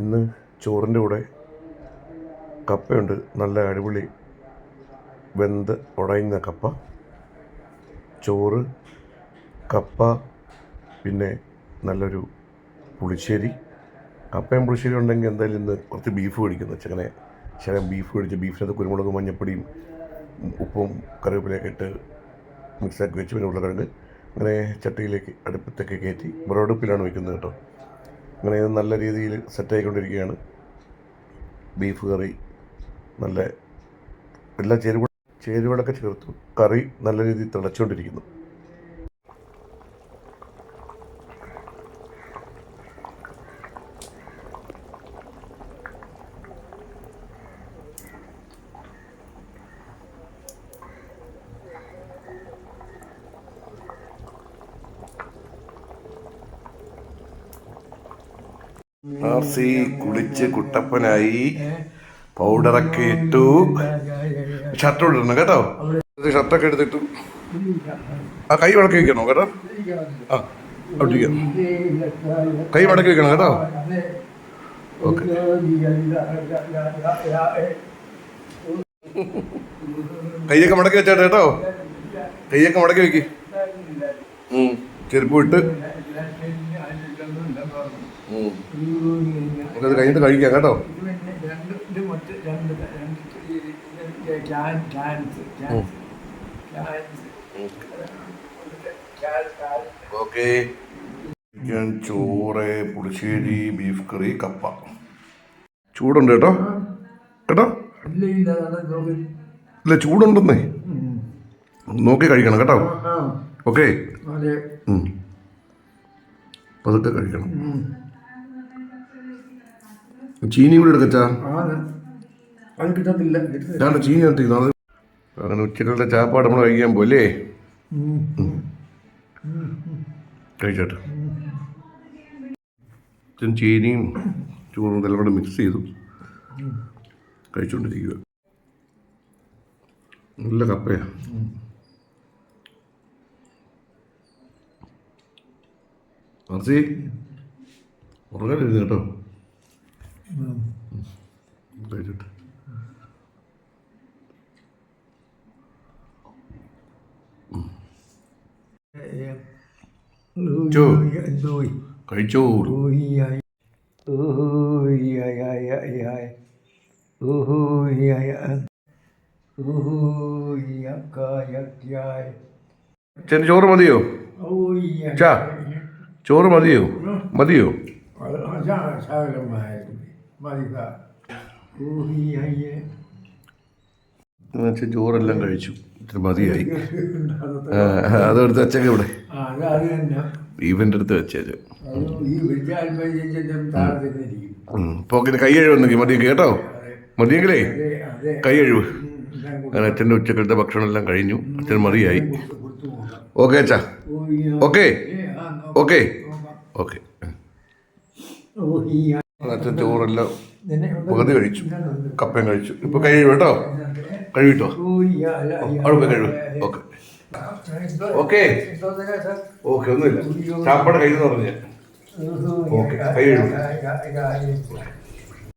ഇന്ന് ചോറിന്റെ കൂടെ കപ്പയുണ്ട്. നല്ല അടിപൊളി വെന്ത് ഉടയുന്ന കപ്പ. ചോറ് കപ്പ പിന്നെ നല്ലൊരു പുളിശ്ശേരി. കപ്പയും പുളിശ്ശേരി ഉണ്ടെങ്കിൽ എന്തായാലും ഇന്ന് കുറച്ച് ബീഫ് മേടിക്കുന്നു ചെങ്ങനെ ശകലം ബീഫ് മേടിച്ച് ബീഫിനകത്ത് കുരുമുളക് മഞ്ഞപ്പൊടിയും ഉപ്പും കറിവേപ്പിലയൊക്കെ ഇട്ട് മിക്സാക്കി വെച്ച് പിന്നെ ഉരുളക്കിഴങ്ങ്. അങ്ങനെ ചട്ടിയിലേക്ക് അടുപ്പത്തൊക്കെ കയറ്റി വിറകടുപ്പിലാണ് വയ്ക്കുന്നത് കേട്ടോ. അങ്ങനെ ഇത് നല്ല രീതിയിൽ സെറ്റായിക്കൊണ്ടിരിക്കുകയാണ്. ബീഫ് കറി നല്ല എല്ലാ ചേരുവ ചേരുവകളൊക്കെ ചേർത്തു. കറി നല്ല രീതിയിൽ തിളച്ചുകൊണ്ടിരിക്കുന്നു. ആർ സി കുളിച്ച് കുട്ടപ്പനായി പൗഡറൊക്കെ ഇട്ടു. ഷർട്ട് ഇടണം കേട്ടോ. ഷർട്ടൊക്കെ എടുത്തിട്ടു. ആ കൈ വടക്കി വെക്കണോ കേട്ടോ? ആ. കൈ വടക്കി വെക്കണം കേട്ടോ. ഓക്കെ. കൈയൊക്കെ മടക്കി വെച്ചാട്ടെ കേട്ടോ. കൈയൊക്കെ മടക്കി വെക്ക്. ചെരുപ്പ് വിട്ട്. നമുക്കത് കഴിഞ്ഞിട്ട് കഴിക്കാം കേട്ടോ. ഓക്കെ. ചിക്കൻ ചോറ് പുളിശ്ശേരി ബീഫ് കറി കപ്പ. ചൂടുണ്ട് കേട്ടോ. കേട്ടോ? ഇല്ല ചൂടുണ്ടെന്നേ. നോക്കി കഴിക്കണം കേട്ടോ. ഓക്കെ. അതെ. പതുക്കെ കഴിക്കണം. ചീനി കൂടി എടുക്കച്ചാ? ഞാൻ ചീനി എടുത്തിരുന്നു അത് അങ്ങനെ ഉച്ചകളുടെ ചാപ്പാട് നമ്മൾ കഴിക്കാൻ പോലെ കഴിച്ചോട്ടെ. ചീനിയും ചോറും ഇതെല്ലാം കൂടെ മിക്സ് ചെയ്തു. കഴിച്ചുകൊണ്ടിരിക്കുക നല്ല കപ്പയാ. മറിച്ച് ഉറങ്ങാനിരുന്നു കേട്ടോ. കഴിച്ചിട്ട് ചോ. എന്തോയി കഴിച്ചോളൂ ഓയ്യായി ഓയ്യായി ഓയ്യായ ഓയ്യായ ചേട്ടൻ ചോറ് മതിയോ ചാ ചോറ് മതിയോ മതിയോ ചോറെല്ലാം കഴിച്ചു. ഇത്തിരി മതിയായി. അതെടുത്ത് അച്ഛൻ ഇവിടെ. ഇവന്റെ അടുത്ത് വെച്ചേച്ചു. പോക്കിന് കൈ കഴിവെന്നെങ്കിൽ മതി കേട്ടോ? മതിയെങ്കിലേ കൈ കഴിവ് അങ്ങനെ അച്ഛന്റെ ഉച്ചക്കലത്തെ ഭക്ഷണം എല്ലാം കഴിഞ്ഞു അച്ഛൻ മതിയായി. ഓക്കെ അച്ഛാ. ഓക്കെ. ഓക്കെ. ഓക്കെ. അച്ഛൻ ചോറെല്ലാം പകുതി കഴിച്ചു. കപ്പയും കഴിച്ചു. ഇപ്പൊ കഴിയും കേട്ടോ. കഴിവിട്ടോ അവിടെ കഴിവ് ഓക്കെ. ഓക്കെ. ഓക്കെ ഒന്നുമില്ല. ചാപ്പാട് കഴിയുന്ന പറഞ്ഞു. ഓക്കെ കൈ കഴിവ്